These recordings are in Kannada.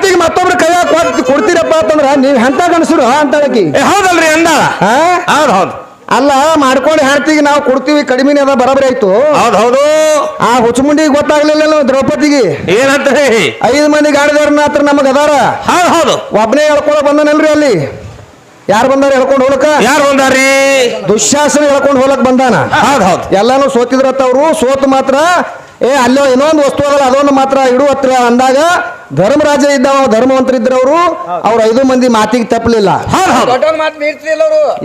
ಹೆಂಡತಿಗೆ ಮತ್ತೊಬ್ರು ಕೈ ಕೊಟ್ಟು ಕೊಡ್ತೀರಪ್ಪ ಅಂತಂದ್ರ ನೀವ್ ಎಂತ ಗಣಸರು ಅಂತ ಏ ಹೌದಲ್ರಿ ಅಂದ. ಹೌದ್ ಹೌದ್. ಅಲ್ಲ ಮಾಡ್ಕೊಂಡು ಹೆಂಡತಿಗೆ ನಾವು ಕೊಡ್ತೀವಿ ಕಡಿಮೆನೇ ಅದ ಬರಬರಿ ಆಯ್ತು. ಹೌದು ಹೌದು. ಆ ಹುಚ್ಚಮುಂಡಿಗೆ ಗೊತ್ತಾಗ್ಲಿಲ್ಲ ನಾವು ದ್ರೌಪದಿಗೆ? ಏನಂತ ಐದು ಮಂದಿ ಗಾಡಿದಾರ ಹತ್ರ ನಮಗ ಅದಾರ? ಹೌದ್ ಹೌದು. ಒಬ್ಬನೇ ಹೇಳ್ಕೊಳಕ್ ಬಂದನಲ್ರಿ ಅಲ್ಲಿ? ಯಾರು ಬಂದಾರ ಹೇಳ್ಕೊಂಡು ಹೋಗಕ ಯಾರು ಬಂದಾರಿ ದುಶ್ಯಾಸನ ಹೇಳ್ಕೊಂಡು ಹೋಗಕ್ ಬಂದಾನ? ಹೌದ್ ಹೌದ್. ಎಲ್ಲಾನು ಸೋತಿದ್ರತ್ತ ಅವರು ಸೋತು ಮಾತ್ರ ಏ ಅಲ್ಲೋ ಇನ್ನೊಂದು ವಸ್ತು ಅದಲ್ಲ ಅದೊಂದು ಮಾತ್ರ. ಇಡು ಹತ್ರ ಅಂದಾಗ ಧರ್ಮರಾಜ ಇದ್ದಾವ ಧರ್ಮವಂತರ ಅವರು ಅವ್ರ ಐದು ಮಂದಿ ಮಾತಿಗೆ ತಪ್ಪಲಿಲ್ಲ.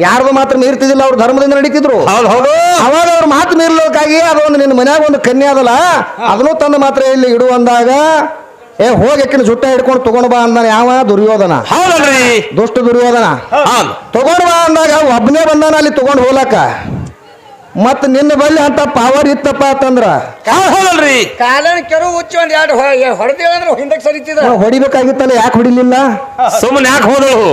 ಯಾರ್ದು ಮಾತ್ರ ಮೀರ್ತಿದಿಲ್ಲ ಅವ್ರು ಧರ್ಮದಿಂದ ನಡೀತಿದ್ರು. ಅವಾಗ ಅವ್ರ ಮಾತು ಮೀರ್ಲೋಕಾಗಿ ಅದೊಂದು ನಿನ್ನ ಮನ್ಯಾಗ ಒಂದು ಕನ್ಯೆ ಅದಲ್ಲ ಅದನ್ನು ತಂದು ಮಾತ್ರ ಇಲ್ಲಿ ಇಡು ಅಂದಾಗ ಏ ಹೋಗಿ ಅಕ್ಕಿನ ಜುಟ್ಟ ಹಿಡ್ಕೊಂಡು ತಗೊಂಡ್ ಬಾ ಅಂದಾನ ಯಾವ ದುರ್ಯೋಧನ? ಹೌದಲ್ರಿ. ದುಷ್ಟ ದುರ್ಯೋಧನ. ಹೌದ್. ತಗೊಂಡ್ ಬಾ ಅಂದಾಗ ಒಬ್ಬನೇ ಬಂದಾನ ಅಲ್ಲಿ ತಗೊಂಡ್ ಹೋಲಕ ಮತ್ ನಿನ್ನ ಬಳಿ ಅಂತ ಪವರ್ ಇತ್ತಪ್ಪ ಅಂತಂದ್ರ? ಹೌದಲ್ರಿ ಕಾಲನ ಕೆರು ಉಚ್ಚ ಒಂದ್ ಎರಡು ಹೊಡೆದೇಳ ಅಂದ್ರೆ ಹಿಂದಕ್ಕೆ ಸರಿತಿದ. ಹೊಡಿಬೇಕಾಗಿತ್ತಲ್ಲ ಯಾಕೆ ಹೊಡಿಲಿಲ್ಲ? ಸುಮ್ಮನೆ ಯಾಕೆ ಹೋದಳು?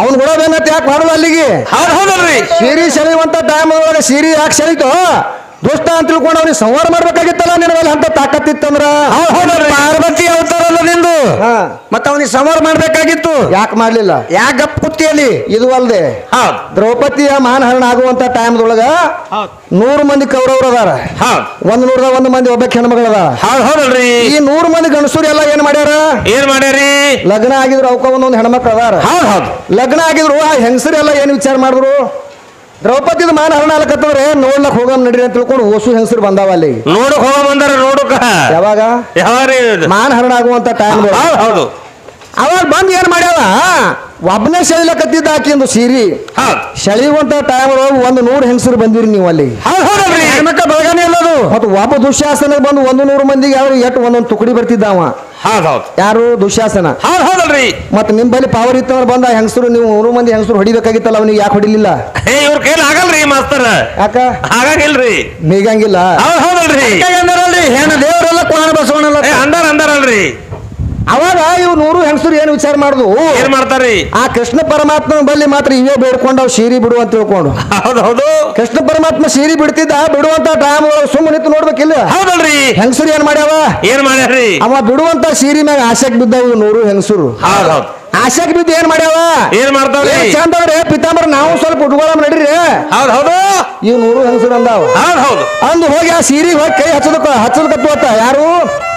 ಅವ್ನು ಹೊಡೋದೇನತ್ತ ಯಾಕೆ ಮಾಡೋದು ಅಲ್ಲಿಗೆ? ಹೌದು ಹೌದಲ್ರಿ. ಸಿರಿ ಸೆಳೆಯುವಂತ ಟೈಮ್ ಒಳಗೆ ಸಿರಿ ಯಾಕೆ ಸೆಳೀತು ದುಷ್ಟ ಅಂತ ತಿಳ್ಕೊಂಡು ಅವ್ನಿಗೆ ಸಂಹಾರ ಮಾಡ್ಬೇಕಾಗಿತ್ತಲ್ಲ ನಿನ್ನ ಮೇಲೆ ಅಂತ ತಾಕತ್ತಿತ್ತಂದ್ರ? ಪಾರ್ವತಿ ಅವತಾರಲ್ಲ ನಿಂದು? ಹಾ. ಮತ್ತ ಅವನಿಗೆ ಸಂಹಾರ ಮಾಡ್ಬೇಕಾಗಿತ್ತು? ಯಾಕೆ ಮಾಡ್ಲಿಲ್ಲ? ಯಾಕೆ ಪುತ್ತಿಯಲ್ಲಿ ಕುತ್ತಿಯಲ್ಲಿ ಇದು ಅಲ್ಲದೆ ದ್ರೌಪದಿಯ ಮಾನಹರಣ ಆಗುವಂತ ಟೈಮ್ದೊಳಗ ನೂರು ಮಂದಿ ಕೌರವ್ರು ಅದಾರ ಒಂದ್ ನೂರದ ಒಂದು ಮಂದಿ ಒಬ್ಬ ಹೆಣ್ಮಗಳು ಹೌದ್ ಹೌದಲ್ರಿ. ಈ ನೂರು ಮಂದಿ ಗಣಸೂರಿ ಎಲ್ಲ ಏನ್ ಮಾಡ್ಯಾರ? ಏನ್ ಮಾಡ್ಯಾರಿ? ಲಗ್ನ ಆಗಿದ್ರು ಅವಕ ಒಂದೊಂದು ಹೆಣ್ಮಕ್ಳು ಅದಾರ ಲಗ್ನ ಆಗಿದ್ರು ಆ ಹೆಂಗಸರೆಲ್ಲ ಏನ್ ವಿಚಾರ ಮಾಡಿದ್ರು? ದ್ರೌಪದಿದ ಮಾನಹರಣ ಆಲಕತ್ತವ್ರೆ ನೋಡ್ಲಕ್ ಹೋಗಮ್ ನಡ್ರಿ ಅಂತ ತಿಳ್ಕೊಂಡು ಓಸು ಹೆಂಗಸರು ಬಂದಾವ ಅಲ್ಲಿ. ನೋಡಕ್ ಹೋಗ ಬಂದಾರ ನೋಡಕ. ಯಾವಾಗ? ಮಾನ ಹರಣ ಆಗುವಂತ ಟೈಮ್ ಹೌದು. ಅವಾಗ ಬಂದ್ ಏನ್ ಮಾಡ್ಯಾವ? ಒಬ್ಬನೇ ಸೆಳಿಲಕತ್ತಿದ್ದ ಆಕಿಂದು ಸೀರಿ. ಸೆಳೆಯುವಂತ ಟೈಮ್ ಒಂದು ನೂರು ಹೆಂಗಸರು ಬಂದಿರಿ ನೀವು ಅಲ್ಲಿ. ಬೆಳಗಾನೆ ಅಲ್ಲದು ಮತ್ತು ಒಬ್ಬ ದುಶ್ಯಾಸನ ಬಂದು ಒಂದು ನೂರು ಮಂದಿಗೆ ಅವ್ರು ಎಟ್ ಒಂದೊಂದು ತುಕಡಿ ಬರ್ತಿದ್ದಾವ ಅವ. ಹೌದ್ ಯಾರು ದುಶ್ಯಾಸನ? ಹೌದ್ ಹೌದಲ್ರಿ ಮತ್ತೆ ನಿಮ್ ಬಳಿ ಪವರ್ ಇತ್ತಂದ್ರೆ ಬಂದ ಹೆಂಗಸರು ನೀವು ನೂರು ಮಂದಿ ಹೆಂಗಸರು ಹೊಡಿಬೇಕಾಗಿತ್ತಲ್ಲ ಅವನಿಗೆ ಯಾಕೆ ಹೊಡಿಲಿಲ್ಲ? ಏ ಇವ್ರ ಕೈಲಿ ಆಗಲ್ರಿ ಮಾಸ್ತರ್. ಯಾಕ? ಆಗಂಗಿಲ್ರಿ ಮೀಗಂಗಿಲ್ಲ ಹೌದ್ ಹೌದಲ್ರಿ ಹೆಣ್ಣು ದೇವರೆಲ್ಲ ಕೋಣ ಬಸವಣ್ಣಲ್ಲ? ಅಂದಾರ ಅಂದಾರಲ್ರಿ. ಅವಾಗ ಇವ್ ನೂರು ಹೆಂಗಸರು ಏನು ವಿಚಾರ ಮಾಡುದು? ಏನ್ ಮಾಡ್ತಾರಿ ಆ ಕೃಷ್ಣ ಪರಮಾತ್ಮ ಬಲ್ಲಿ ಮಾತ್ರ ಇವೇ ಬೇಡ್ಕೊಂಡು ಅವ್ ಶೀರಿ ಬಿಡು ಅಂತ ತಿಳ್ಕೊಂಡು. ಹೌದೌದು. ಹೌದು ಕೃಷ್ಣ ಪರಮಾತ್ಮ ಶೀರಿ ಬಿಡ್ತಿದ್ದ ಬಿಡುವಂತ ಟೈಮ್ ಸುಮ್ಮನೆ ನಿಂತು ನೋಡ್ಬೇಕಿಲ್ಲ? ಹೌದಲ್ರಿ. ಹೆಂಗಸರು ಏನ್ ಮಾಡ್ಯಾವ? ಏನ್ ಮಾಡ್ಯಾರಿ ಅವ ಬಿಡುವಂತ ಶೀರಿ ಮ್ಯಾಗ ಆಸೆಕ್ ಬಿದ್ದವು ನೂರು ಹೆಂಗಸರು. ಹೌದೌದು. ಹೌದ್ ಆಸೆಕ್ ಬಿದ್ದು ಏನ್ ಮಾಡ್ಯಾವ? ಏನ್ ಮಾಡ್ತಾವ್ರಿ? ಚಂದವ್ರೆ ಪಿತಾಂಬರ ನಾವು ಸ್ವಲ್ಪ ಉಟ್ಕೊಳಮ್ ನಡೀರಿ. ಹೌದ್ ಹೌದು ಇವ್ ನೂರು ಹೆಂಗಸರು ಅಂದಾವ. ಹೌದ್ ಹೌದು ಅಂದು ಹೋಗಿ ಆ ಸೀರೆ ಹೋಗಿ ಕೈ ಹಚ್ಚದ ಹಚ್ಚದ ಕಟ್ಟುವತ್ತ ಯಾರು?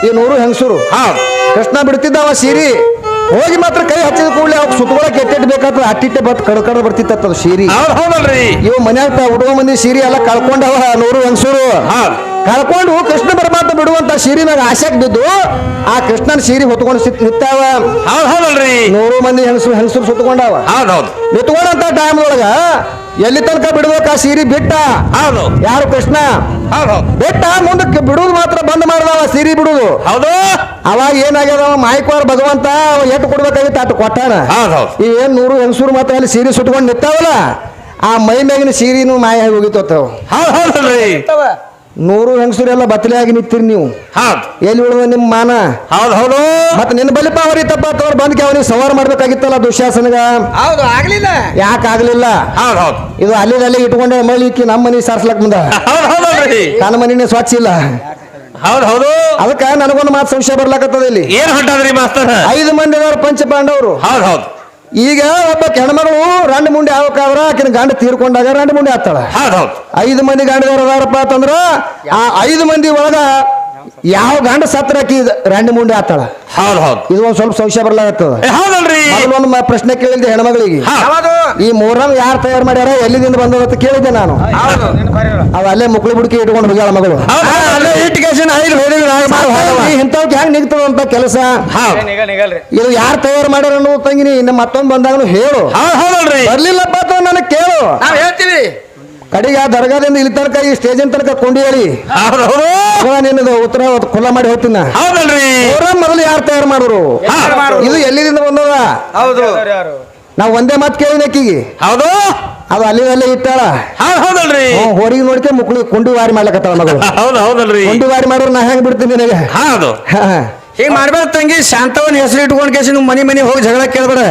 ಈ ನೂರು ಹೆಂಗಸರು. ಹೌದ್. ಕೃಷ್ಣ ಬಿಡ್ತಿದ್ದವ ಸೀರಿ? ಹೋಗಿ ಮಾತ್ರ ಕೈ ಹಚ್ಚಿದ ಕೂಡಲೇ ಅವ್ ಸುತ್ತಗೊಳಕ್ ಎಟ್ಟೆಟ್ ಬೇಕಾದ್ರೆ ಅಟ್ಟಿಟ್ಟೆ ಬತ್ ಕಡ ಕಡ ಬರ್ತಿತ್ತ ಸೀರಿ. ಹೌದಲ್ರಿ. ಇವ್ ಮನ್ಯಾಗ ಹುಡುಗ ಮಂದಿ ಸೀರಿ ಎಲ್ಲ ಕಳ್ಕೊಂಡವ ನೂರು ಹೆಂಗಸೂರು. ಕಳ್ಕೊಂಡು ಕೃಷ್ಣ ಪರಮಾತ್ಮ ಬಿಡುವಂತ ಸೀರಿನಾಗ ಆಸೆಗ್ ಬಿದ್ದು ಆ ಕೃಷ್ಣನ ಸೀರಿ ಹೊತ್ಕೊಂಡು ನಿತ್ತಾವ ಹೌದಲ್ರಿ. ನೂರು ಮಂದಿ ಹೆಂಗಸರು ಹೆಂಗಸರು ಸುತ್ತಕೊಂಡಾವ. ಹೌದೌದು ಹೌದ್. ನಿತ್ಕೊಂಡಂತ ಟೈಮ್ ಒಳಗ ಎಲ್ಲಿ ತನಕ ಬಿಡ್ಬೇಕ ಆ ಸೀರಿ ಬಿಟ್ಟ? ಹೌದು. ಯಾರು ಕೃಷ್ಣ? ಬಿಟ್ಟ ಮುಂದಕ್ಕೆ ಬಿಡುದು ಮಾತ್ರ ಬಂದ್ ಮಾಡ್ದವ ಸಿರಿ ಬಿಡುದು ಹೌದು. ಅವಾಗ ಏನಾಗ್ಯದ ಅವ ಮಾಯ್ಕೋರ್ ಭಗವಂತ ಅವ ಎಟ್ಟು ಕೊಡ್ಬೇಕಾಗಿತ್ತು ಅಟ್ಟು ಕೊಟ್ಟಾನ. ಹೌದ್ ಹೌದ್. ಈ ಏನ್ ನೂರು ಹೆಂಗಸೂರು ಮಾತ್ರ ಅಲ್ಲಿ ಸೀರೆ ಸುಟ್ಕೊಂಡು ನಿಂತಾವಲ್ಲ ಆ ಮೈ ಮ್ಯಾಗಿನ ಸೀರಿನೂ ಮಾಯ ಆಗಿ ಹೋಗಿತ್ತು ಹೌದು ಹೌದ್ ಹೌದಲ್ರಿ ನೂರು ಹೆಂಗಸರು ಎಲ್ಲ ಆಗಿ ನಿಂತಿರಿ ನೀವು. ಹೌದು. ಎಲ್ಲಿ ಉಳಿದ ನಿಮ್ಮ ಮಾನ? ಹೌದು ಹೌದು. ಮತ್ತೆ ನಿನ್ನ ಬಲಿಪ ತಪ್ಪ ತವ್ರು ಬಂದ್ಕೆ ಅವನಿಗೆ ಸವಾರ ಮಾಡ್ಬೇಕಾಗಿತ್ತಲ್ಲ ದುಶ್ಯಾಸನಗ ಹೌದು ಆಗ್ಲಿಲ್ಲ. ಯಾಕೆ ಆಗ್ಲಿಲ್ಲ? ಹೌದು ಹೌದು. ಇದು ಅಲ್ಲಿ ಅಲ್ಲಿ ಇಟ್ಕೊಂಡೆ ಮಳಿ ಇಕ್ಕಿ ನಮ್ಮ ಮನೆ ಸಾರ್ಸ್ಲಕ್ ಮುಂದ. ಹೌದು ಹೌದು ನನ್ನ ಮನಿನೇ ಸ್ವಚ್ಛ ಇಲ್ಲ. ಹೌದು ಹೌದು. ಅದಕ್ಕ ನನಗೊಂದು ಮಾತು ಸಂಶಯ ಬರ್ಲಾಕತ್ತದ ಇಲ್ಲಿ. ಏನ್ ಹೊಟ್ಟಾದ್ರಿ ಮಾಸ್ತರ್? ಐದು ಮಂದಿ ಪಂಚ ಪಾಂಡವರು. ಹೌದು ಹೌದ್. ಈಗ ಒಬ್ಬ ಹೆಣ್ಮಗಳು ರಂಡು ಮುಂಡೆ ಆಗ್ಬೇಕಾದ್ರ ಆಕಿನ ಗಂಡ ತೀರ್ಕೊಂಡಾಗ ರಂಡು ಮುಂಡಿ ಆಗ್ತಾಳ. ಐದು ಮಂದಿ ಗಂಡದವ್ರು ಅದಾರಪ್ಪ ಅಂತಂದ್ರ ಆ ಐದು ಮಂದಿ ಒಳಗ ಯಾವ ಗಂಡ ಸತ್ರ ಆಕಿ ಮುಂಡಿ ಮುಂಡೆ ಹೌದು ಹೌದು ಹೌದ್. ಇದು ಒಂದ್ ಸ್ವಲ್ಪ ಸಂಶಯ ಬರ್ಲಾಗತ್ತದ. ಹೌದಲ್ರಿ? ಒಂದು ಪ್ರಶ್ನೆ ಕೇಳಿದ್ದೆ ಹೆಣ್ಮಗಳಿಗೆ. ಈ ಮೂರಂ ಯಾರು ತಯಾರು ಮಾಡ್ಯಾರ ಎಲ್ಲಿದಿಂದ ಬಂದದ ಅಂತ ಕೇಳಿದ್ದೆ ನಾನು. ಹೌದು. ಅವ ಅಲ್ಲೇ ಮುಕ್ಳು ಬುಡ್ಕಿ ಇಟ್ಕೊಂಡು ಹೋಗ್ಯಾಳ ಮಗಳು. ಇಂಥವ್ಕೆ ಹೆಂಗ್ ನಿಗ್ತದ ಅಂತ ಕೆಲಸ? ಹೌದ್. ನಿಗಲ್ ನಿಗಲ್ರಿ ಇದು ಯಾರು ತಯಾರು ಮಾಡ್ಯಾರ ಅನ್ನೋ ತಂಗಿನಿ ಇನ್ನು ಮತ್ತೊಂದು ಬಂದಾಗ ಹೇಳು. ಹೌದ್ ಹೌದಲ್ರಿ. ಬರ್ಲಿಲ್ಲಪ್ಪ ಅಂತ ನನಗೆ ಕೇಳು. ಹೇಳ್ತೀವಿ. ಕಡೆಗೆ ಆ ದರ್ಗಾದಿಂದ ಇಲ್ಲಿ ತನಕ ಈ ಸ್ಟೇಜಿನ ತನಕ ಕೊಂಡಿ ಹೇಳಿ ನಿನ್ನದು ಉತ್ತರ ಕೊಲ್ಲ ಮಾಡಿ ಹೋಗ್ತೀನಿ. ಹೌದಲ್ರಿ. ಅವ್ರ ಮೊದಲು ಯಾರು ತಯಾರು ಮಾಡಿದ್ರು? ಮಾಡೋರು? ಇದು ಎಲ್ಲಿದಿಂದ ಬಂದದ? ಹೌದು. ನಾವು ಒಂದೇ ಮಾತು ಕೇಳಿನ ಅಕ್ಕಿಗೆ. ಹೌದು. ಅದು ಅಲ್ಲಿ ಅಲ್ಲೇ ಇಟ್ಟಾಳ. ಹೌದ್ ಹೌದಲ್ರಿ. ಹೊರಗೆ ನೋಡ್ಕೆ ಮುಕ್ಳಿ ಕುಂಡಿ ವಾರಿ ಮಾಡ್ಲಕತ್ತಾಳ ಮಗಳು. ಹೌದು ಹೌದಲ್ರಿ. ಕುಂಡಿ ವಾರಿ ಮಾಡೋರು ನಾ ಹೆಂಗ್ ಬಿಡ್ತೀನಿ ನಿನಗೆ? ಹೌದು ಹೀಗೆ ಮಾಡ್ಬೇಡ ತಂಗಿ ಶಾಂತವನ್ ಹೆಸರು ಇಟ್ಕೊಂಡ್ ಕೇಸಿ ನೀವು ಮನಿ ಮನಿ ಹೋಗಿ ಜಗಳ ಕೇಳ್ಬೇಡ.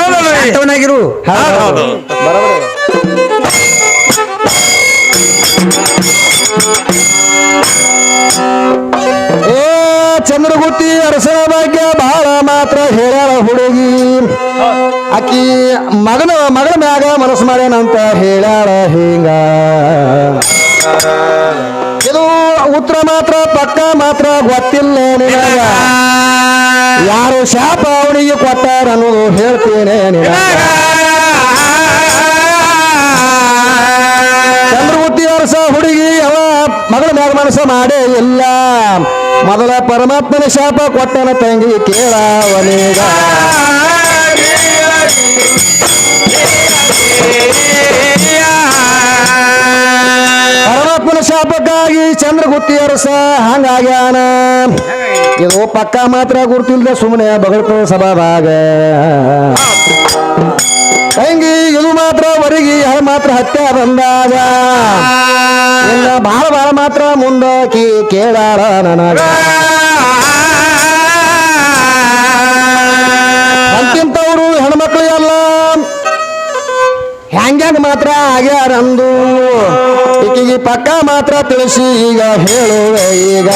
ಹೌದಲ್ರಿ ಶಾಂತವನಾಗಿರು. ಹೌದ್ ಬರೋಬ್ಬರಿ. ಏ ಚಂದ್ರಗುತ್ತಿ ಅರಸನ ಭಾಗ್ಯ ಬಹಳ ಮಾತ್ರ ಹೇಳ್ಯಾಳ ಹುಡುಗಿ. ಅಕ್ಕಿ ಮಗನ ಮಗನ ಮ್ಯಾಗ ಮನಸ್ಸು ಮಾಡ್ಯಾನಂತ ಹೇಳ್ಯಾಳ ಹಿಂಗ. ಇದು ಉತ್ತರ ಮಾತ್ರ, ಪಕ್ಕ ಮಾತ್ರ ಗೊತ್ತಿಲ್ಲ ಯಾರು ಶಾಪ ಅವನಿಗೆ ಕೊಟ್ಟಾರ ಅನ್ನೋದು ಹೇಳ್ತೇನೆ ನಿನಗ. ಮ್ಯಾಗ ಮಾಡೇ, ಇಲ್ಲ. ಮೊದಲ ಪರಮಾತ್ಮನ ಶಾಪ ಕೊಟ್ಟನ ತಂಗಿ ಕೇಳವನೀಗ. ಪರಮಾತ್ಮನ ಶಾಪಕ್ಕಾಗಿ ಚಂದ್ರಗುತ್ತಿಯರು ಅರಸ, ಹಂಗಾಗ್ಯಾನ. ಇದು ಪಕ್ಕ ಮಾತ್ರ ಗುರ್ತಿಲ್ದೆ ಸುಮ್ಮನೆ ಬಗಳ್ಕೋ ಸಭಾದಾಗ ತಂಗಿ, ಇದು ಮಾತ್ರ ಹೊರಗಿ ಮಾತ್ರ ಹತ್ಯೆ ಬಂದಾಗ. ಇನ್ನ ಬಾಳ ಬಾಳ ಮಾತ್ರ ಮುಂದ ಕೇ ಕೇಳಾರ ನನಗ ಅಂತಿಂತವ್ರು ಹೆಣ್ಮಕ್ಳು ಎಲ್ಲ ಹ್ಯಾಂಗ್ಯಾಂಗ ಮಾತ್ರ ಆಗ್ಯಾರಂದು ಈಕಿಗೆ ಪಕ್ಕ ಮಾತ್ರ ತಿಳಿಸಿ ಈಗ ಹೇಳುವೆ ಈಗ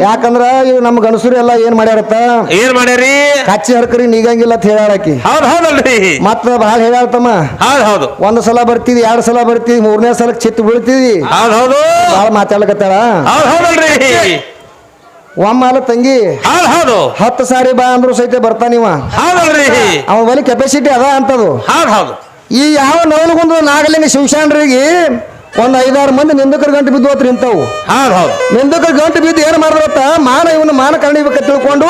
ಯಾಕಂದ್ರ ಇವ್ ನಮ್ ಗಣಸರು ಎಲ್ಲ ಏನ್ ಮಾಡ್ಯಾರತ್ತ? ಏನ್ ಮಾಡ್ಯಾರಿ? ಕಚ್ಚಿ ಹರ್ಕರಿ ನೀಗಂಗಿಲ್ಲ ಅಂತ ಹೇಳಾಕಿ ಹೌದ್ ಹೌದಲ್ರಿ. ಮತ್ತ ಬಹಳ ಹೇಳಾಳ್ತಮ್ಮ ಹೌದ್ ಹೌದು. ಒಂದ್ ಸಲ ಬರ್ತಿದಿ ಎರಡ್ ಸಲ ಬರ್ತೀವಿ ಮೂರನೇ ಸಲಕ್ ಚಿತ್ ಬೀಳ್ತಿದಿ ಹೌದ್ ಹೌದು. ಬಹಳ ಮಾತಾಡ್ಕತ್ತಾಳ ಹೌದ್ ಹೌದಲ್ರಿ. ಒಮ್ಮಲ್ಲ ತಂಗಿ ಹೌದ್ ಹೌದು. ಹತ್ತು ಸಾರಿ ಬಾ ಅಂದ್ರು ಸಹಿತ ಬರ್ತಾನಿವ ಹೌದಲ್ರಿ. ಅವ ಬಲಿ ಕೆಪಾಸಿಟಿ ಅದ ಅಂತದು. ಹೌದ್ ಹೌದು. ಈ ಯಾವ ನವಲಗುಂದು ನಾಗಲಿಂಗ ಶಿವಶಾನ್ರಿಗೆ ಒಂದ್ ಐದಾರು ಮಂದಿ ನಿಂದಕರ ಗಂಟು ಬಿದ್ದು ಹೋತ್ರಿ ಇಂಥವು. ಹೌದು ಹೌದು. ನಿಂದಕರ ಗಂಟು ಬಿದ್ದು ಏನ್ ಮಾಡಿದ್ರತ್ತ ಮಾನ ಇವನು ಮಾನ ಕಣಿಬೇಕ ತಿಳ್ಕೊಂಡು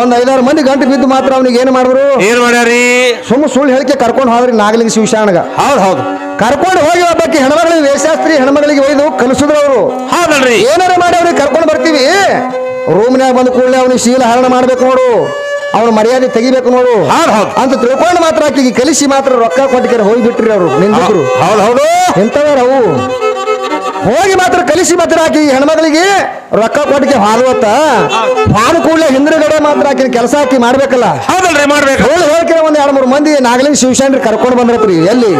ಒಂದ್ ಐದಾರು ಮಂದಿ ಗಂಟು ಬಿದ್ದು ಮಾತ್ರ ಅವ್ನಿಗೆ ಏನ್ ಮಾಡಿದ್ರು? ಏನ್ ಮಾಡ್ಯಾರಿ? ಸುಮ್ಮ ಸುಳ್ಳು ಹೇಳಿಕೆ ಕರ್ಕೊಂಡು ಹೋದ್ರಿ ನಾಗಲಿಂಗ ಶಿವಶಾಣಗ ಹೌದು ಹೌದು. ಕರ್ಕೊಂಡು ಹೋಗಿ ಒಬ್ಬಕ್ಕೆ ಹೆಣ್ಮಗಳಿಗೆ ವೇಷಾಸ್ತ್ರಿ ಹೆಣ್ಮಗಳಿಗೆ ಒಯ್ದು ಕಲಿಸಿದ್ರು ಅವರು. ಹೌದಲ್ರಿ. ಏನಾರ ಮಾಡಿ ಅವ್ರಿಗೆ ಕರ್ಕೊಂಡು ಬರ್ತೀವಿ? ರೂಮ್ನ್ಯಾಗ ಬಂದ ಕೂಡಲೇ ಅವನಿಗೆ ಶೀಲ ಹರಣ ಮಾಡ್ಬೇಕು ನೋಡು. ಅವನ ಮರ್ಯಾದೆ ತೆಗಿಬೇಕು ನೋಡು. ಹೌದ್ ಹೌದು. ಅಂತ ತಿಳ್ಕೊಂಡು ಮಾತ್ರ ಆಕೆಗೆ ಕಲಿಸಿ ಮಾತ್ರ ರೊಕ್ಕ ಕೊಟ್ಟಿಗೆ ಹೋಗಿ ಬಿಟ್ರಿ ಅವರು ನಿಂದಕರು ಹೌದ್ ಹೌದು ಎಂತವ್ರ ಅವು ಹೋಗಿ ಮಾತ್ರ ಕಲಿಸಿ ಮಾತ್ರ ಆಕಿ ಹೆಣ್ಮಗಳಿಗೆ ರೊಕ್ಕ ಕೊಟ್ಟಿಗೆ ಹಾಲುವತ್ತ ಹಾಲು ಕೂಡಲೇ ಹಿಂದ್ರಗಡೆ ಮಾತ್ರ ಆಕಿನ ಕೆಲಸ ಹಾಕಿ ಮಾಡ್ಬೇಕಲ್ಲ. ಹೌದಲ್ರಿ ಮಾಡ್ಬೇಕು. ಹೋಗಿ ಹೋಗಿ ಒಂದ್ ಎರಡ್ ಮೂರು ಮಂದಿ ನಾಗಲಿಂಗ ಶಿವಶಾಂಡ್ರಿ ಕರ್ಕೊಂಡು ಬಂದ್ರತ್ರಿ ಎಲ್ಲಿ?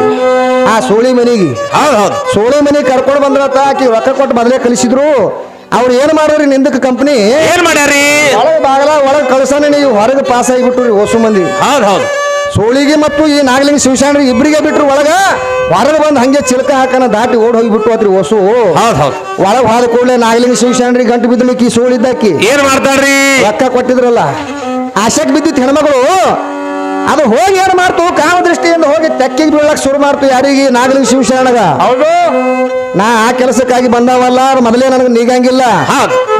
ಆ ಸೋಳಿ ಮನಿಗೆ. ಹೌದ್ ಹೌದು. ಸೋಳಿ ಮನಿಗೆ ಕರ್ಕೊಂಡು ಬಂದ್ರತ್ತ ಆಕಿ ರೊಕ್ಕ ಕೊಟ್ಟು ಮೊದಲೇ ಕಲಿಸಿದ್ರು. ಅವ್ರು ಏನ್ ಮಾಡೋರಿ ನಿಂದಕ್ಕೆ ಕಂಪ್ನಿ ಏನ್ ಮಾಡ್ಯಾರಿ ಒಳಗೆ ಬಾಗಲ ಒಳಗೆ ಕಳ್ಸಾನೆ ನೀವು ಹೊರಗೆ ಪಾಸ್ ಆಗಿಬಿಟ್ರು ಹೊಸು ಮಂದಿ. ಹೌದ್ ಹೌದು. ಸೋಳಿಗೆ ಮತ್ತು ಈ ನಾಗಲಿಂಗ ಶಿವಶಾನ್ರಿ ಇಬ್ಬರಿಗೆ ಬಿಟ್ರು ಒಳಗ ಹೊರಗೆ ಬಂದು ಹಂಗೆ ಚಿಲಕ ಹಾಕನ ದಾಟಿ ಓಡ್ ಹೋಗಿ ಅದ್ರಿ ಅತ್ರಿ ಹೊಸು ಹೌದ್ ಹೌದು. ಒಳಗೆ ಹೋದ ಕೂಡಲೇ ನಾಗಲಿಂಗ ಶಿವಶಾನ್ರಿ ಗಂಟು ಬಿದ್ದಲಿಕ್ಕೆ ಈ ಸೋಳಿದ್ದಾಕಿ ಏನ್ ಮಾಡ್ತಾರ್ರಿ? ರೊಕ್ಕ ಕೊಟ್ಟಿದ್ರಲ್ಲ ಆಶಕ್ ಬಿದ್ದಿತ್ತು ಹೆಣ್ಮಗಳು. ಅದು ಹೋಗಿ ಏನ್ ಮಾಡ್ತು? ಕಾಮ ದೃಷ್ಟಿಯಿಂದ ಹೋಗಿ ತೆಕ್ಕಿಗೆ ಬೀಳಕ್ ಶುರು ಮಾಡ್ತು ಯಾರಿಗೆ ನಾಗಲಿಂಗ ಶಿವಶರಣಗ ಹೌದು. ನಾ ಆ ಕೆಲಸಕ್ಕಾಗಿ ಬಂದವಲ್ಲ ಮೊದಲೇ ನನಗೆ ನೀಗಂಗಿಲ್ಲ.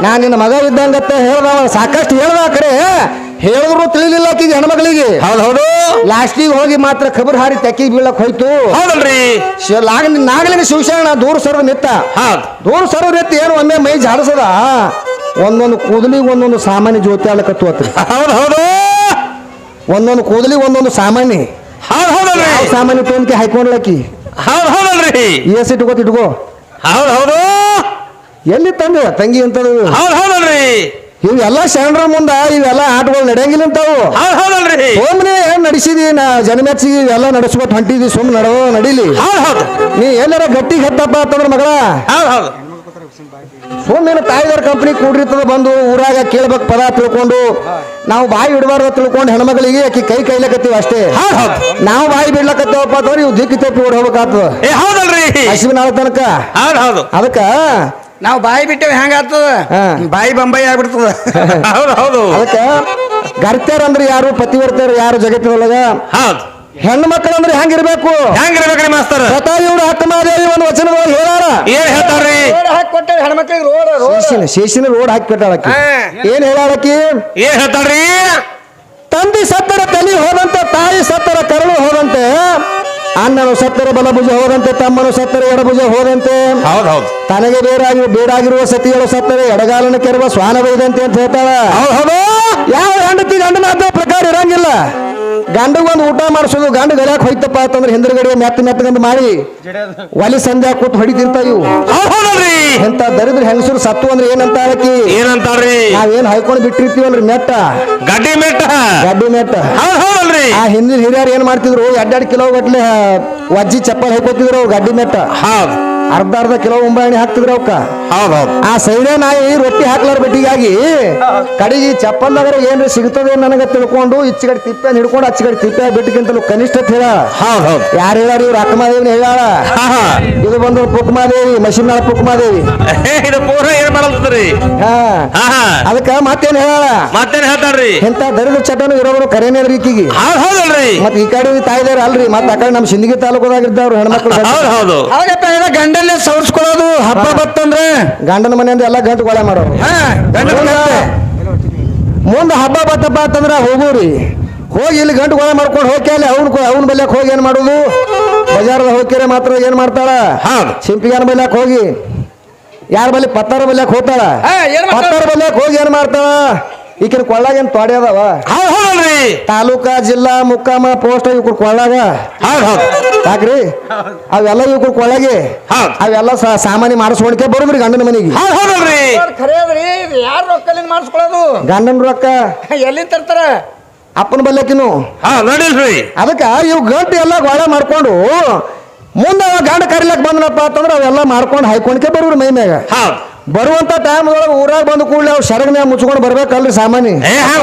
ನಾ ನಿನ್ನ ಮಗ ಇದ್ದಂಗತ್ತ ಹೇಳ್ದವ ಸಾಕಷ್ಟು ಹೇಳ್ದ ಆ ಕಡೆ. ಹೇಳಿದ್ರು ತಿಳಿಲಿಲ್ಲ ಆಕಿಗೆ ಹೆಣ್ಮಗಳಿಗೆ. ಹೌದ್ ಲಾಸ್ಟಿಗೆ ಹೋಗಿ ಮಾತ್ರ ಖಬರ್ ಹಾರಿ ತೆಕ್ಕಿ ಬೀಳಕ್ ಹೋಯ್ತು. ಹೌದಲ್ರಿ. ನಾಗಲಿನ ಶಿವಶರಣ ದೂರ ಸರ್ವ ನಿತ್ತ. ದೂರ ಸರ್ವ ನಿತ್ತ ಏನು ಒಮ್ಮೆ ಮೈ ಜಾಡಿಸದ ಒಂದೊಂದು ಕೂದಲಿಗೆ ಒಂದೊಂದು ಸಾಮಾನ್ಯ ಜ್ಯೋತಿ ಆಲಕತ್ತು ಹೌದು ಹೌದು. ಒಂದೊಂದು ಕೂದಲಿಗೆ ಒಂದೊಂದು ಸಾಮಾನ್ಯ. ಸಾಮಾನ್ಯ ಟೋನ್ಕೆ ಹಾಕೊಂಡ್ಲಕ್ಕಿ ಹೌದ್ ಹೌದಲ್ರಿ. ಎಸ್ ಇಟ್ಕೋತ ಇಟ್ಕೋ. ಹೌದ್ ಹೌದು. ಎಲ್ಲಿ ತಂದೆ? ತಂಗಿ ಅಂತದು ಹೌದು ಹೌದಲ್ರಿ. ಇವೆಲ್ಲ ಶರಣರ ಮುಂದ ಇವೆಲ್ಲ ಆಟಗಳು ನಡೆಯಂಗಿಲ್ಲ ಅಂತಾವು. ಹೌದ್ ಹೌದಲ್ರಿ. ಸುಮ್ಮನೆ ಏನ್ ನಡೆಸಿದಿ? ನಾ ಜನಮೆಚ್ಚಿಗೆ ಇವೆಲ್ಲ ನಡೆಸ್ಕೊಟ್ ಹೊಂಟಿದಿ ಸುಮ್ಮನೆ ನಡೋ ನಡೀಲಿ. ಹೌದ್ ಹೌದು. ನೀ ಎಲ್ಲಾರ ಗಟ್ಟಿಗೆ ಹತ್ತಪ್ಪ ಅಂತಂದ್ರ ಮಗಳ? ಹೌದ್ ಹೌದು. ಸುಮ್ಮನೆ ತಾಯಿದಾರ ಕಂಪ್ನಿ ಕೂಡಿರ್ತದ ಬಂದು ಊರಾಗ ಕೇಳ್ಬೇಕು ಪದ ತಿಳ್ಕೊಂಡು ನಾವು ಬಾಯಿ ಇಡಬಾರ್ದ ತಿಳ್ಕೊಂಡು ಹೆಣ್ಮಗಳಿಗೆ ಆಕಿ ಕೈ ಕೈಲಕತ್ತೀವಿ ಅಷ್ಟೇ. ಹೌದು. ನಾವು ಬಾಯಿ ಬಿಡ್ಲಕತ್ತೇವಪ್ಪ ಅಂತಂದ್ರೆ ಇವ್ ದಿಕ್ಕಿ ತಪ್ಪಿ ಓಡ್ ಹೋಗ್ಬೇಕಾಗ್ತದ. ಹಸಿವಿನ ಆಳ ತನಕ. ಹೌದ್ ಹೌದು. ಅದಕ್ಕ ನಾವು ಬಾಯಿ ಬಿಟ್ಟೇವೆ ಹೆಂಗಾಗ್ತದ ಆಗ್ತದ? ಬಾಯಿ ಬಂಬೈ ಆಗ್ಬಿಡ್ತದ. ಹೌದು ಹೌದು. ಅದಕ್ಕ ಗರ್ತ್ಯಾರ ಅಂದ್ರೆ ಯಾರು ಪತಿವರ್ತ್ಯಾರ ಯಾರು ಜಗತ್ತಿನೊಳಗ ಮಕ್ಕಳು ಅಂದ್ರೆ ಹೆಂಗಿರ್ಬೇಕು ಹೆಂಗಿರ್ಬೇಕ್ರಿ ಮಾಸ್ತರ್? ಹತ್ತು ಮಾದರಿ ಒಂದು ವಚನದೊಳಗೆ ಹೇಳಾರ ಏನ್ ಹೇಳ್ತಾರ್ರಿ ಹಾಕಿ ಕೊಟ್ಟೇವೆ ಹೆಣ್ಮಕ್ಳಿಗೆ ರೋಡ್ ಶೇಷಿನ ಶೇಷನ ರೋಡ್ ಹಾಕಿ. ಏನ್ ಹೇಳಾಳಕಿ ಏನ್ ಹೇಳ್ತಾಳ್ರಿ? ತಂದೆ ಸತ್ತರ ತಲೆ ಹೋದಂತೆ ತಾಯಿ ಸತ್ತರ ಕರಳು ಹೋದಂತೆ ಅಣ್ಣನು ಸತ್ತರ ಬಲಭುಜ ಹೋದಂತೆ ತಮ್ಮನು ಸತ್ತರ ಎಡಭುಜ ಹೋದಂತೆ. ಹೌದ್ ಹೌದ್. ತನಗೆ ಬೇರಾಗಿ ಬೇಡಾಗಿರುವ ಸತಿಗಳು ಸತ್ತರೆ ಎಡಗಾಲನ ಕೆರುವ ಸ್ವಾನ ಬೈದಂತೆ ಅಂತ ಹೇಳ್ತಾಳ. ಹೌದ್ ಹೌದು. ಯಾವ ಹೆಂಡತಿ ಗಂಡನ ಪ್ರಕಾರ ಇರಂಗಿಲ್ಲ. ಗಂಡಗೊಂದು ಊಟ ಮಾಡಿಸೋದು ಗಂಡ ಗಡ್ಯಾಕ್ ಹೋಯ್ತಪ್ಪ ಅಂತಂದ್ರೆ ಹಿಂದ್ರಗಡೆ ಮೆತ್ತ ಮೆತ್ತಗಂದು ಮಾಡಿ ಒಲಿ ಸಂಧ್ಯಾ ಕೂತ್ ಹೊಡಿತಿರ್ತ ಇವು. ಎಂತ ದರಿದ್ರ ಹೆಂಗಸರು ಸತ್ತು ಅಂದ್ರೆ ಏನಂತ ಆಕಿ? ಏನಂತಾರ್ರಿ ನಾವೇನ್ ಹಾಯ್ಕೊಂಡು ಬಿಟ್ಟಿರ್ತೀವಲ್ರಿ ಮೆಟ್ಟ. ಗಡ್ಡಿ ಮೆಟ್ಟ. ಗಡ್ಡಿ ಮೆಟ್ಟ. ಆ ಹಿಂದಿನ ಹಿರಿಯರು ಏನ್ ಮಾಡ್ತಿದ್ರು? ಎರಡೆರಡು ಕಿಲೋ ಗಟ್ಲೆ ವಜ್ಜಿ ಚಪ್ಪಲ್ ಹಾಕೋತಿದ್ರು ಗಡ್ಡಿ ಮೆಟ್ಟ. ಹೌದ್. ಅರ್ಧ ಅರ್ಧ ಕಿಲೋ ಉಂಬಾಣಿ ಹಾಕ್ತಿದ್ರು ಅವಕ್ಕ. ಹೌದ್ ಹೌದ್ ಆ ಸೈನೆ ನಾಯಿ ರೊಟ್ಟಿ ಹಾಕ್ಲಾರ ಬೆಟ್ಟಿಗಾಗಿ ಕಡೆಗೆ ಚಪ್ಪಲ್ದಾಗ ಏನ್ರಿ ಸಿಗ್ತದೆ ನನಗೆ ತಿಳ್ಕೊಂಡು ಇಚ್ಚಿಗಡೆ ಕಡೆ ತಿಪ್ಪೆ ಹಿಡ್ಕೊಂಡು ಅಚ್ಚಿಗಡೆ ಕಡೆ ತಿಪ್ಪೆ ಬಿಟ್ಟಕ್ಕಿಂತಲೂ ಕನಿಷ್ಠ ಹೇಳ. ಹೌದ್ ಹೌದ್ ಯಾರು ಹೇಳಾರ ಇವ್ರು ಅಕ್ಕಮಾದೇವಿನ ಹೇಳಾಳ ಹಾ, ಹಾ. ಇದು ಬಂದು ಪುಕ್ಮಾದೇವಿ ಮಶಿನಾಳ ಪುಕ್ಮಾದೇವಿ ಇದು ಪೂರ ಏನ್ ಮಾಡಲ್ತದ್ರಿ ಹಾ. ಹಾ ಹಾ. ಅದಕ್ಕ ಮತ್ತೇನ್ ಹೇಳಾಳ ಮತ್ತೇನ್ ಹೇಳ್ತಾರ್ರಿ ಎಂತ ದರಿದ್ರ ಚಟನು ಇರೋರು ಕರೆನೇ ರೀತಿಗೆ ಹೌದ್ ಹೌದಲ್ರಿ. ಮತ್ ಈ ಕಡೆ ತಾಯಿದಾರ ಅಲ್ರಿ ಮತ್ತೆ ಆ ಕಡೆ ನಮ್ ಸಿಂದಗಿ ತಾಲೂಕದಾಗಿದ್ದವ್ರು ಹೆಣ್ಮಕ್ಳು ಹೌದು ಹೌದು. ಅವಾಗಪ್ಪ ಏನ ಗಂಡಲ್ಲೇ ಸವರ್ಸ್ಕೊಳ್ಳೋದು ಹಬ್ಬ ಬತ್ತಂದ್ರೆ ಗಂಡನ ಮನೆಯಿಂದ ಎಲ್ಲ ಗಂಟು ಕೊಳೆ ಮಾಡೋರು. ಹಾ ಗಂಡ ಮುಂದೆ ಹಬ್ಬ ಬತ್ತಪ್ಪ ಅಂತಂದ್ರ ಹೋಗೋರಿ ಹೋಗಿ ಇಲ್ಲಿ ಗಂಟು ಕೊಳೆ ಮಾಡ್ಕೊಂಡು ಹೋಗಿ ಅಲ್ಲಿ ಅವ್ನ ಅವ್ನ ಬಲ್ಯಕ್ ಹೋಗಿ ಏನ್ ಮಾಡುದು? ಬಜಾರದ ಹೋಗಿರೆ ಮಾತ್ರ ಏನ್ ಮಾಡ್ತಾಳ? ಹೌದು. ಸಿಂಪಿಗಾನ ಬಲ್ಯಕ್ ಹೋಗಿ. ಯಾರ ಬಲ್ಲಿ ಪತ್ತಾರ ಬಲ್ಯಕ್ ಹೋಗ್ತಾಳ? ಹಾ, ಏನ್ ಮಾಡ್ತಾಳ? ಪತ್ತಾರ ಬಲ್ಯಕ್ ಹೋಗಿ ಏನ್ ಮಾಡ್ತಾಳ? ಈಕಿನ ಕೊಳ್ಳಾಗ ಏನ್ ತೊಡೆ ಅದಾವ? ಹೌದ್ ಹೌದಲ್ರಿ ತಾಲೂಕಾ ಜಿಲ್ಲಾ ಮುಕ್ಕಾಮ ಪೋಸ್ಟ್ ಇವ್ರ ಕೊಳ್ಳಾಗ? ಹೌದ್ ಹೌದ್. ಯಾಕ್ರಿ? ಅವೆಲ್ಲ ಇವ್ರ ಕೊಳ್ಳಾಗೆ? ಹೌದ್. ಅವೆಲ್ಲ ಸಾ- ಸಾಮಾನ್ಯ ಮಾಡಿಸ್ಕೊಂಡ್ಕೆ ಬರುದ್ರಿ ಗಂಡನ ಮನೆಗೆ. ಹೌದ್ ಹೌದಲ್ರಿ ಖರೆ ಅದ್ರಿ ಇದು ಯಾರು ರೊಕ್ಕಲಿಂದ ಮಾಡಿಸ್ಕೊಳ್ಳೋದು ಗಂಡನ ರೊಕ್ಕ? ಎಲ್ಲಿಂದ ತರ್ತಾರ? ಅಪ್ಪನ ಬಲ್ಲಕಿನು ಹಾ ನಡಿಲ್ರಿ. ಅದಕ್ಕ ಇವ್ ಗಂಟು ಎಲ್ಲ ಗೋಳ ಮಾಡ್ಕೊಂಡು ಮುಂದೆ ಅವ ಗಂಡ ಕರಿಲಕ್ ಬಂದನಪ್ಪ ಅಂತಂದ್ರೆ ಅವೆಲ್ಲ ಮಾಡ್ಕೊಂಡು ಹಾಯ್ಕೊಂಡ್ಕೆ ಬರೋರು ಮೈ ಮ್ಯಾಗ. ಹೌದ್. ಬರುವಂತ ಟೈಮ್ ಒಳಗೆ ಊರಾಗ ಬಂದ ಕೂಡಲೇ ಅವ್ರು ಶರಗ್ನ್ಯಾಗ ಮುಚ್ಕೊಂಡು ಬರ್ಬೇಕಲ್ರಿ ಸಾಮಾನ್ಯ. ಏ ಹಾ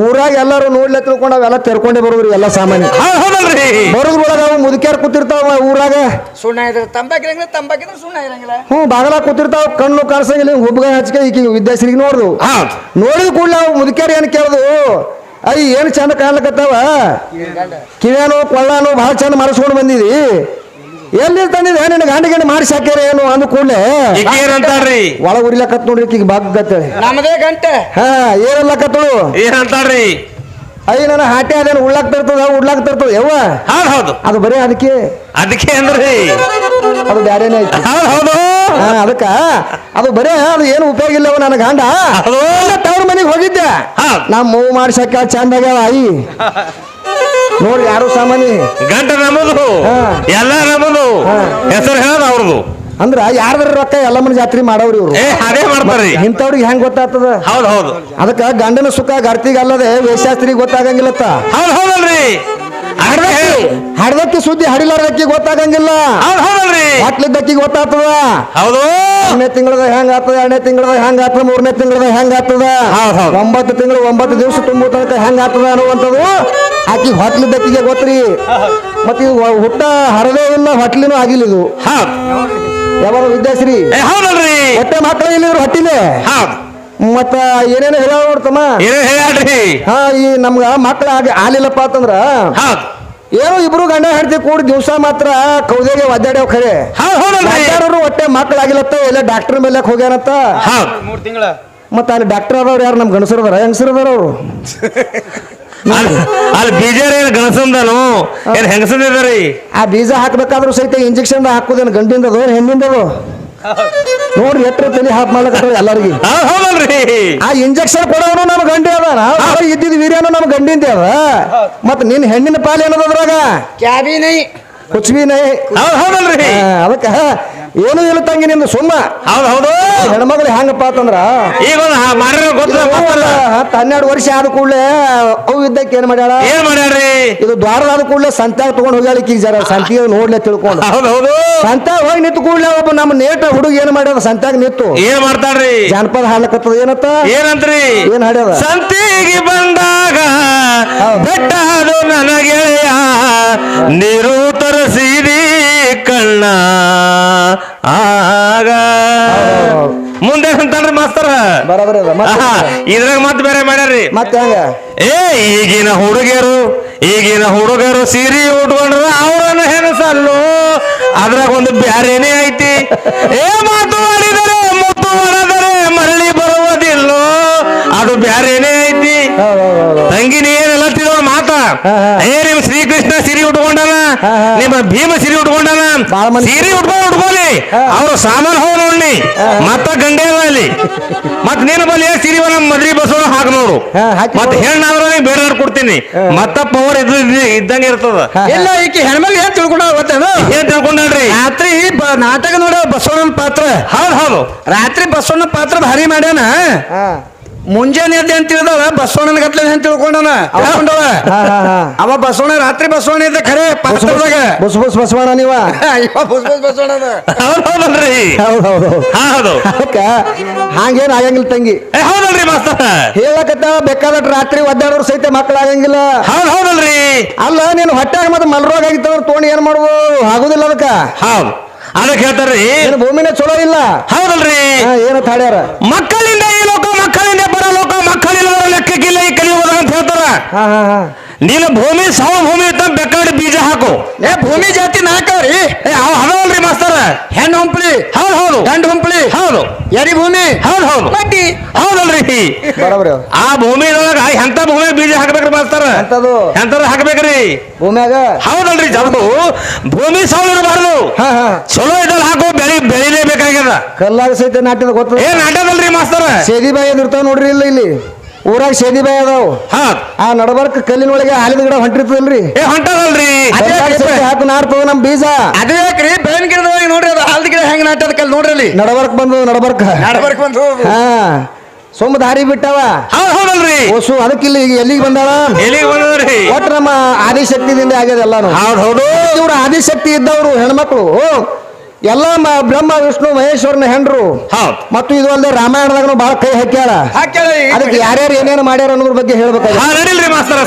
ಊರಾಗ ಎಲ್ಲರೂ ನೋಡ್ಲೆ ತಿಳ್ಕೊಂಡು ಅವೆಲ್ಲ ತೆರ್ಕೊಂಡೇ ಬರೋದ್ರಿ ಎಲ್ಲ ಸಾಮಾನ್ಯ. ಹೌದ್ ಹೌದಲ್ರಿ. ಬರೋದ್ರೊಳಗ ಅವು ಮುದುಕ್ಯಾರ ಕೂತಿರ್ತಾವ ಊರಾಗ. ಸುಣ್ಣ ಇದ್ರೆ ತಂಬಾಕಿರಂಗಿಲ್ಲ ತಂಬಾಕಿದ್ರೆ ಸುಣ್ಣ ಇರಂಗಿಲ್ಲ. ಹ್ಞೂ ಬಾಗಲ ಕೂತಿರ್ತಾವ ಕಣ್ಣು ಕಾಣಿಸಂಗಿಲ್ಲ ಹಿಂಗ್ ಹುಬ್ಗ ಹಚ್ಕೆ ಈಕಿ ವಿದ್ಯಾಶ್ರೀಗೆ ನೋಡ್ದು. ಹೌದ್. ನೋಡಿದ ಕೂಡಲೇ ಅವು ಮುದುಕ್ಯಾರ ಏನು ಕೇಳ್ದು? ಅಯ್ಯ ಏನು ಚಂದ ಕಾಣ್ಲಕತ್ತಾವ? ಕಿವ್ಯಾನು ಕೊಳ್ಳಾನು ಭಾಳ ಚಂದ ಮಾಡಿಸ್ಕೊಂಡು ಬಂದಿದಿ. ಎಲ್ಲಿ ತಂದಿದೆ ನಿನ್ನ ಗಂಡ ಗಂಡ ಮಾಡಿಸಿ ಹಾಕ್ಯಾರ ಏನು ಅಂದ ಕೂಡಲೇ? ಈಗ ಏನಂತಾಳ್ರಿ ಒಳ ಉರಿಲಕತ್ ನೋಡ್ರಿ ಈಗ ಬಾಗತ್ತೇಳಿ ನಮ್ದೇ ಗಂಟೆ. ಹಾ ಏನಲ್ಲಕತ್ತು ಏನಂತಾರ್ರಿ ಅಯ್ಯ ನನ್ನ ಹಾಟೆ ಅದೇನು ಉಳ್ಳಾಕ್ ತರ್ತದ ಉಡ್ಲಾಕ್ ತರ್ತದ ಯವ್ವ? ಹೌದ್ ಹೌದು. ಅದು ಬರೀ ಅದಕ್ಕೆ. ಅದಕ್ಕೆ ಅಂದ್ರಿ? ಅದು ಬ್ಯಾರೇನೆ ಐತಿ. ಹೌದ್ ಹೌದು. ಹಾ ಅದಕ್ಕ. ಅದು ಬರೇ ಅದು ಏನು ಉಪಯೋಗ ಇಲ್ಲವ ನನ್ನ ಗಂಡ. ತವ್ರ ಮನೆಗೆ ಹೋಗಿದ್ದೆ. ಹೌದ್. ನಾ ಮೂವ್ ಮಾಡ್ಸಕ್ಕ ಚಂದ ಆಗ್ಯಾವ ಆಯಿ ನೋಡಿ ಯಾರು ಸಾಮಾನ್ಯ? ಗಂಟ ನಮ್ಮದು ಎಲ್ಲ ನಮ್ಮದು. ಹೆಸರು ಹೇಳೋದು ಅವ್ರದು ಅಂದ್ರ ಯಾರ್ದ್ರ ರೊಕ್ಕ ಎಲ್ಲಮ್ಮನ ಜಾತ್ರೆ ಮಾಡವ್ರಿ ಇವ್ರು. ಏ ಅದೇ ಮಾಡ್ತಾರ್ರಿ ಇಂಥವ್ರಿಗೆ ಹೆಂಗ್ ಗೊತ್ತಾಗ್ತದ? ಹೌದು ಹೌದು. ಅದಕ್ಕ ಗಂಡನ ಸುಖ ಗರ್ತಿಗೆ ಅಲ್ಲದೆ ವೇಷಾಸ್ತ್ರಿಗೆ ಗೊತ್ತಾಗಂಗಿಲ್ಲತ್ತ? ಹೌದು ಹೌದಲ್ರಿ. ಹಡ್ದಕ್ಕಿ ಸುದ್ದಿ ಹಡಿಲಾರ್ದಕ್ಕಿ ಗೊತ್ತಾಗಂಗಿಲ್ಲ. ಹೌದ್ ಹೌದಲ್ರಿ ಹಾಕ್ಲಿದ್ದಕ್ಕಿಗೆ ಗೊತ್ತಾಗ್ತದ. ಹೌದು. ಒಂದನೇ ತಿಂಗಳದ ಹೆಂಗ್ ಆಗ್ತದ ಎರಡನೇ ತಿಂಗಳದ ಹೆಂಗ್ ಆಗ್ತದ ಮೂರನೇ ತಿಂಗಳದ ಹೆಂಗ್ ಆಗ್ತದ ಹೌದ್ ಹೌದ್. ಒಂಬತ್ತು ತಿಂಗಳು ಒಂಬತ್ತು ದಿವಸ ತುಂಬೋ ತನಕ ಹೆಂಗ್ ಆಗ್ತದ ಅನ್ನುವಂಥದ್ದು ಆಕಿ ಹೊಟ್ಲಿದ್ದಕ್ಕಿಗೆ ಗೊತ್ತ್ರಿ. ಮತ್ತೆ ಇದು ಹುಟ್ಟ ಹರದೇ ಇಲ್ಲ ಹೊಟ್ಲಿನೂ ಆಗಿಲ್ಲ ಇದು. ಹಾ ಯಾವಾಗ ವಿದ್ಯಾಶ್ರೀ? ಹೌದಲ್ರಿ. ಹೊಟ್ಟೆ ಮಾತ್ರ ಇಲ್ಲಿ ಹೊಟ್ಟಿಲೆ? ಹೌದ್. ಮತ್ತ ಏನೇನು ಹೇಳ ನೋಡ್ತಮ್ಮ ಏನ್ ಹೇಳ್ರಿ ಹಾ ಈ ನಮ್ಗ ಮಕ್ಳ ಆಗಿ ಆಲಿಲ್ಲಪ್ಪ ಅಂತಂದ್ರ ಹೌದ್. ಏನೋ ಇಬ್ರು ಗಂಡ ಹೆಂಡತಿ ಕೂಡಿ ದಿವಸ ಮಾತ್ರ ಕೌದೆಗೆ ಒದ್ದಾಡ್ಯಾವ ಖರೆ. ಹೌದ್ ಹೌದಲ್ರಿ. ಮಕ್ಕಳಾಗಿಲ್ಲತ್ತ ಎಲ್ಲ ಡಾಕ್ಟರ್ ಮೇಲೆ ಹೋಗ್ಯಾನತ್ತ ಹೌದ್. ಮೂರ್ ತಿಂಗಳ. ಮತ್ತ ಅಲ್ಲಿ ಡಾಕ್ಟರ್ ಅದಾವ್ರು ಯಾರು? ನಮ್ ಗಣಸರ್ ಅದಾರ. ಹೆಂಗಸರ್ ಅದಾರ ಅವರು? ಅಲ್ಲಿ ಬೀಜ ಬೀಜರ್ ಏನ್ ಗಣಸಂದನು? ಏನ್ ಆ ಬೀಜ ಹಾಕ್ಬೇಕಾದ್ರೂ ಸಹಿತ ಇಂಜೆಕ್ಷನ್ ಹಾಕುದೇನು ಗಂಡಿಂದದು ಏನ್ ಹೆಣ್ಣಿಂದದು? ನೋಡ್ರಿ ಎಟ್ರ ತಲೆ ಹಾಕ್ ಮಾಡ್ಲಕತ್ತಾರ ಎಲ್ಲರಿಗೆ. ಹೌದ್ ಹೌದಲ್ರಿ. ಆ ಇಂಜೆಕ್ಷನ್ ಕೊಡೋನು ನಮ್ ಗಂಡಿ ಅದಾನ. ಇದ್ದಿದ್ ವೀರ್ಯನು ನಮ್ಮ ಗಂಡಿಂದ ಅದ. ಮತ್ ನಿನ್ ಹೆಣ್ಣಿನ ಪಾಲ್ ಏನದ್ರಾಗ ಕ್ಯಾಬಿ ಕ್ಯಾಬಿನೈ ಕುಚ್ ಬಿ ನೈ. ಹೌದ್ ಹೌದಲ್ರಿ. ಅದಕ್ಕ. ಏನು ಇಲ್ಲ ತಂಗಿ ನಿಂದು ಸುಮ್ಮ. ಹೌದು ಹೌದು. ಹೆಣ್ಮಗಳು ಹೆಂಗಪ್ಪ ಅಂತಂದ್ರ? ಈಗ ಒಂದು ಮಾಡಿರೋ ಗೊತ್ತಿಲ್ಲ ಹತ್ತು ಹನ್ನೆರಡು ವರ್ಷ ಆದ ಕೂಡಲೇ ಅವು ಇದ್ದಕ್ಕೆ ಏನ್ ಮಾಡ್ಯಾಳ? ಏನ್ ಮಾಡ್ಯಾರ್ರಿ ಇದು ದ್ವಾರದಾದ ಕೂಡಲೇ ಸಂತ್ಯಾಗ ತಗೊಂಡ್ ಹೋಗ್ಯಾಳ ಈಗ ಜರ ಸಂತಿಗೆ ನೋಡ್ಲೆ ತಿಳ್ಕೊಂಡು. ಹೌದು ಹೌದು. ಸಂತ್ಯಾಗ ಹೋಗಿ ನಿಂತು ಕೂಡಲೇ ಒಬ್ಬ ನಮ್ಮ ನೇಟ ಹುಡುಗ ಏನ್ ಮಾಡ್ಯಾರ ಸಂತ್ಯಾಗ ನಿಂತು. ಏನ್ ಮಾಡ್ತಾರ್ರಿ ಜಾನಪದ ಹಾಡ್ಲಕತ್ತದ ಏನತ್ತ? ಏನಂತ್ರಿ? ಏನ್ ಹಾಡ್ಯಾರ ಸಂತಿಗೆ ಬಂದಾಗ ಬೆಟ್ಟ ಅದು ನನಗೆ ನೀರು ತರಿಸಿದಿ. ಕಣ್ಣ. ಆಗ. ಮುಂದೆ ಅಂತಂದ್ರೆ ಮಾಸ್ತರ. ಬರಬರ ಇದ್ರಾಗ ಮತ್ತೆ ಬೇರೆ ಮಾಡ್ಯಾರ್ರಿ. ಮತ್ತೆ ಹೆಂಗ? ಏ ಈಗಿನ ಹುಡುಗಿಯರು ಈಗಿನ ಹುಡುಗರು ಸೀರೆ ಉಟ್ಕೊಂಡ್ರ ಅವರನ್ನು ಹೆಣಸಲ್ಲು ಅದ್ರಾಗ ಒಂದು ಬ್ಯಾರೇನೇ ಐತಿ. ಏ ಮಾತು ಆಡಿದರೆ ಮುತ್ತು ಮಾಡಿದರೆ ಮರಳಿ ಬರುವುದಿಲ್ಲೋ. ಅದು ಬ್ಯಾರೇನೇ ಐತಿ ತಂಗಿ ನೀ ಏನೆಲ್ಲ ತಿಳೋ ಮಾತ ಹಾ, ಹಾ. ಏ ನಿಮ್ ಶ್ರೀಕೃಷ್ಣ ಸಿರಿ ಉಟ್ಕೊಂಡನ. ನಿಮ್ಮ ಭೀಮ ಸಿರಿ ಉಟ್ಕೊಂಡನ ಸಿರಿ ಉಟ್ಕೊಂಡು ಉಟ್ಕೊಳ್ಳಿ. ಅವ್ರ ಸಾಮಾನು ಹೋಗಿ ನೋಡಿ ಮತ್ತ ಗಂಡೆ ಅಲ್ಲಿ. ಮತ್ ನೀನು ಬಲ್ಲಿ ಸಿರಿ ನಮ್ಮ ಮದ್ರಿ ಬಸವನ ಹಾಕ್ ನೋಡು. ಮತ್ ಹೆಣ್ಣಾದ್ರ ಬೇರೆ ಬೇಡ ಕೊಡ್ತೀನಿ. ಮತ್ತ ಪವರ್ ಇದ್ ಇದ್ದಂಗೆ ಇರ್ತದ. ಎಲ್ಲ ಇಲ್ಲ ಈಕಿ ಹೆಣ್ಮಗ್ ಏನ್ ತಿಳ್ಕೊಂಡ ಏನ್ ತಿಳ್ಕೊಂಡ್ರಿ ರಾತ್ರಿ ನಾಟಕ ನೋಡ ಬಸವಣ್ಣನ ಪಾತ್ರ. ಹೌದ್ ಹೌದು. ರಾತ್ರಿ ಬಸವನ ಪಾತ್ರ ಭಾರಿ ಮಾಡ್ಯಾನ? ಹಾ. ಮುಂಜಾನೆ ಅದೇ ಅಂತ ತಿಳಿದವ ಬಸವಣ್ಣನ ಗಟ್ಲೆ ಅಂತ ತಿಳ್ಕೊಂಡನ ತಿಳ್ಕೊಂಡವ ಅವ ಬಸವಣ್ಣ ರಾತ್ರಿ ಬಸವಣ್ಣ ಇದ್ದ ಖರೆ ಪಾತ್ರದಾಗ ಬಸ್ ಬಸ್ ಬಸವಣ್ಣ ನೀವ? ಇವ ಬಸ್ ಬಸ್ ಬಸವಣ್ಣ ಹೌದ್ ಹೌದಲ್ರಿ ಹೌದ್ ಹೌದು ಹಂಗೇನ್ ಆಗಂಗಿಲ್ಲ ತಂಗಿ. ಏ ಹೌದಲ್ರಿ ಮಾಸ್ತರ. ಹೇಳಕತ್ತ ಬೇಕಾದ್ರೆ ರಾತ್ರಿ ಒದ್ದಾಡೋರು ಸಹಿತ ಮಕ್ಕಳು ಆಗಂಗಿಲ್ಲ. ಹೌದ್ ಹೌದಲ್ರಿ. ಅಲ್ಲ ನೀನು ಹೊಟ್ಟಾಗ ಮತ್ತೆ ಮಲ್ರೋಗ ಆಗಿತ್ತು ತೋಣಿ ಏನ್ ಮಾಡುವು? ಆಗುದಿಲ್ಲ ಅದಕ್ಕ. ಹೌದ್. ಅದಕ್ಕೆ ಹೇಳ್ತಾರ್ರಿ ಏನು ಭೂಮಿನೇ ಚಲೋ ಇಲ್ಲ. ಹೌದಲ್ರಿ. ಹಾ, ಏನು ತಾಡ್ಯಾರ ಮಕ್ಕಳಿಂದ ಈ ಲೋಕ ಮಕ್ಕಳಿಂದ ಬರೋ ಲೋಕ ಮಕ್ಕಳಿಲ್ಲ ಲೆಕ್ಕಕ್ಕಿಲ್ಲ ಈ ಕಲಿಯುವುದ ಅಂತ ಹೇಳ್ತಾರ. ಹಾ ಹಾ ಹಾ. ನೀನು ಭೂಮಿ ಸಾವ ಭೂಮಿ ಇದ್ದ ಬೇಕಾದ್ರೆ ಬೀಜ ಹಾಕು. ಏ ಭೂಮಿ ಜಾತಿ ನಾಕವ್ರಿ ಏ ಅವ್ ಹದವಲ್ರಿ ಮಾಸ್ತರ. ಹೆಣ್ಣು ಹಂಪ್ಲಿ? ಹೌದು ಹೌದು. ಗಂಡು ಹಂಪ್ಲಿ? ಹೌದು. ಎರಿ ಭೂಮಿ? ಹೌದು ಹೌದು. ಮಟ್ಟಿ? ಹೌದಲ್ರಿ. ಬರೋಬ್ರಿ. ಆ ಭೂಮಿದೊಳಗ ಎಂತ ಭೂಮಿ ಬೀಜ ಹಾಕ್ಬೇಕ್ರಿ ಮಾಸ್ತರ? ಎಂತದು? ಎಂತದ ಹಾಕ್ಬೇಕ್ರಿ? ಭೂಮ್ಯಾಗ? ಹೌದಲ್ರಿ ಜಲ್ದು. ಭೂಮಿ ಸೌಳು ಇರಬಾರ್ದು ಹಾ ಹಾ. ಚಲೋ ಇದ್ದಲ್ಲಿ ಹಾಕು ಬೆಳಿ ಬೆಳಿಲೇಬೇಕಾಗ್ಯದ. ಕಲ್ಲಾಗ ಸಹಿತ ನಾಟ್ಯದ ಗೊತ್ತ ಏ ನಾಟ್ಯದಲ್ರಿ ಮಾಸ್ತರ. ಸೇದಿ ಬಾಯಿ ಇರ್ತಾವ ನೋಡ್ರಿ ಇಲ್ಲ ಇಲ್ಲಿ. ಊರಾಗ ಸೇದಿ ಬಾಯಿ ಅದಾವ. ಹಾ. ಆ ನಡಬರ್ಕ ಕಲ್ಲಿನೊಳಗೆ ಹಾಲಿನ ಗಿಡ ಹೊಂಟಿರ್ತದಲ್ರಿ. ಏ ಹೊಂಟದಲ್ರಿ. ಹಾಕಿ ನಾಡ್ತದ ನಮ್ ಬೀಜ? ಅದೇ ಯಾಕ್ರಿ? ಬೇವಿನ ಗಿಡದೊಳಗೆ ನೋಡ್ರಿ ಅದು ಹಾಲ್ದ ಗಿಡ ಹೆಂಗ್ ನಾಟದ ಕಲ್ ನೋಡ್ರಿ ಅಲ್ಲಿ ನಡಬರ್ಕ್ ಬಂದು ನಡಬರ್ಕ. ನಡ್ಬರ್ಕ್ ಬಂದು. ಹಾ. ಸೋಮ ದಾರಿ ಬಿಟ್ಟವ. ಹೌದ್ ಹೌದಲ್ರಿ. ಓಸು ಅದಕ್ಕಿಲ್ಲ ಈಗ ಎಲ್ಲಿಗೆ ಬಂದಾಳ? ಎಲ್ಲಿಗೆ ಬಂದ್ರಿ ಒಟ್ಟು ನಮ್ಮ ಆದಿಶಕ್ತಿದಿಂದ ಆಗ್ಯದ ಎಲ್ಲಾನು. ಹೌದ್ ಹೌದು. ಇವ್ರು ಆದಿಶಕ್ತಿ ಇದ್ದವರು ಹೆಣ್ಮಕ್ಳು. ಎಲ್ಲ ಬ್ರಹ್ಮ ವಿಷ್ಣು ಮಹೇಶ್ವರನ ಹೆಂಡ್ರು. ಹೌದ್. ಮತ್ತು ಇದು ಅಲ್ಲದೆ ರಾಮಾಯಣದಾಗನು ಬಹಳ ಕೈ ಈಗ. ಅದಕ್ಕೆ ಯಾರ್ಯಾರು ಏನೇನು ಮಾಡ್ಯಾರ ಅನ್ನೋದ್ರ ಬಗ್ಗೆ ಹೇಳ್ಬೇಕಾಗಿ ಮಾಸ್ತರ